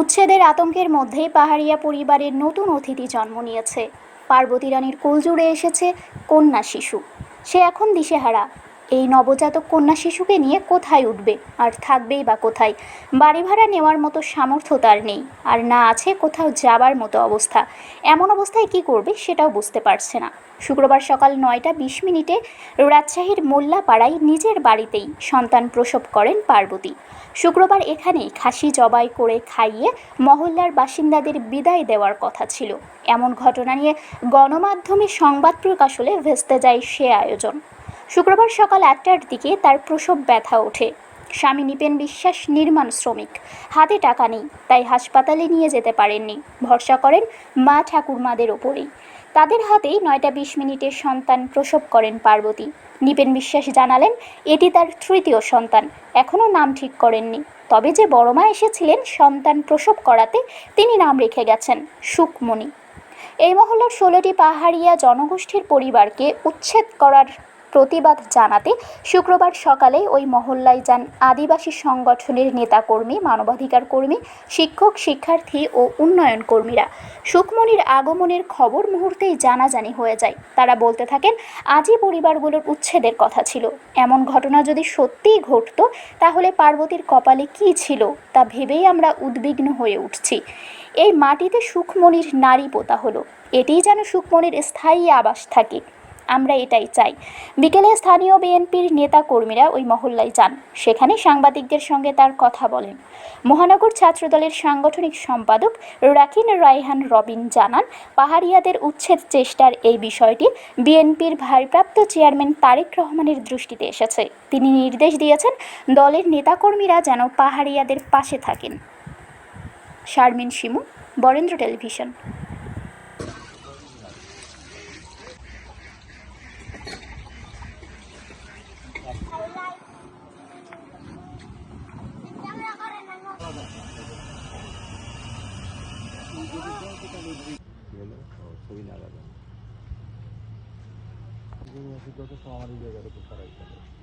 উচ্ছেদের আতঙ্কের মধ্যে পাহাড়িয়া পরিবারের নতুন অতিথি জন্ম নিয়েছে। পার্বতী রানীর কোলজুড়ে এসেছে কন্যা শিশু। সে এখন দিশেহারা। এই নবজাতক কন্যা শিশুকে নিয়ে কোথায় উঠবে? আর থাকবেই বা কোথায়? বাড়ি ভাড়া নেওয়ার মতো সামর্থ্য তার নেই। আর না আছে কোথাও যাবার মতো অবস্থা। এমন অবস্থায় কি করবে সেটাও বুঝতে পারছে না। শুক্রবার সকাল নয়টা বিশ মিনিটে রাজশাহীর মোল্লাপাড়ায় নিজের বাড়িতেই সন্তান প্রসব করেন পার্বতী। শুক্রবার এখানেই খাসি জবাই করে খাইয়ে মহল্লার বাসিন্দাদের বিদায় দেওয়ার কথা ছিল। এমন ঘটনা নিয়ে গণমাধ্যমে সংবাদ প্রকাশ হলে ভেস্তে যায় সে আয়োজন। শুক্রবার সকাল আটটার দিকে তার প্রসব ব্যথা ওঠে। স্বামী নিপেন বিশ্বাস নির্মাণ শ্রমিক। হাতে টাকা নেই, তাই হাসপাতালে নিয়ে যেতে পারেননি। ভরসা করেন মা ঠাকুরমাদের ওপরেই। তাদের হাতেই নয়টা বিশ মিনিটে সন্তান প্রসব করেন পার্বতী। নিপেন বিশ্বাস জানালেন, এটি তার তৃতীয় সন্তান। এখনও নাম ঠিক করেননি। তবে যে বড় মা এসেছিলেন, সন্তান প্রসব করাতে তিনি নাম রেখে গেছেন সুকমণি। এই মহল্লার ষোলোটি পাহাড়িয়া জনগোষ্ঠীর পরিবারকে উচ্ছেদ করার প্রতিবাদ জানাতে শুক্রবার সকালে ওই মহল্লায় যান আদিবাসী সংগঠনের নেতাকর্মী মানবাধিকার কর্মী শিক্ষক, শিক্ষার্থী ও উন্নয়ন কর্মীরা। সুকমণির আগমনের খবর মুহূর্তেই জানাজানি হয়ে যায়। তারা বলতে থাকেন, আজই পরিবারগুলোর উচ্ছেদের কথা ছিল। এমন ঘটনা যদি সত্যিই ঘটতো, তাহলে পার্বতীর কপালে কী ছিল তা ভেবেই আমরা উদ্বিগ্ন হয়ে উঠছি। এই মাটিতে সুখমণির নারী পোতা হলো। এটিই যেন সুখমণির স্থায়ী আবাস থাকে। আমরা এটাই চাই। বিকেলে স্থানীয় বিএনপির নেতা কর্মীরা ওই মহল্লায় যান। সেখানে সাংবাদিকদের সঙ্গে তার কথা বলেন। মহানগর ছাত্রদলের সাংগঠনিক সম্পাদক রাকিন রায়হান রবিন জানান, পাহাড়িয়াদের উচ্ছেদ চেষ্টার এই বিষয়টি বিএনপির ভারপ্রাপ্ত চেয়ারম্যান তারেক রহমানের দৃষ্টিতে এসেছে। তিনি নির্দেশ দিয়েছেন, দলের নেতাকর্মীরা যেন পাহাড়িয়াদের পাশে থাকেন। শারমিন শিমু, বরেন্দ্র টেলিভিশন। ছবি না সমারি জায়গার উপর করাই চলে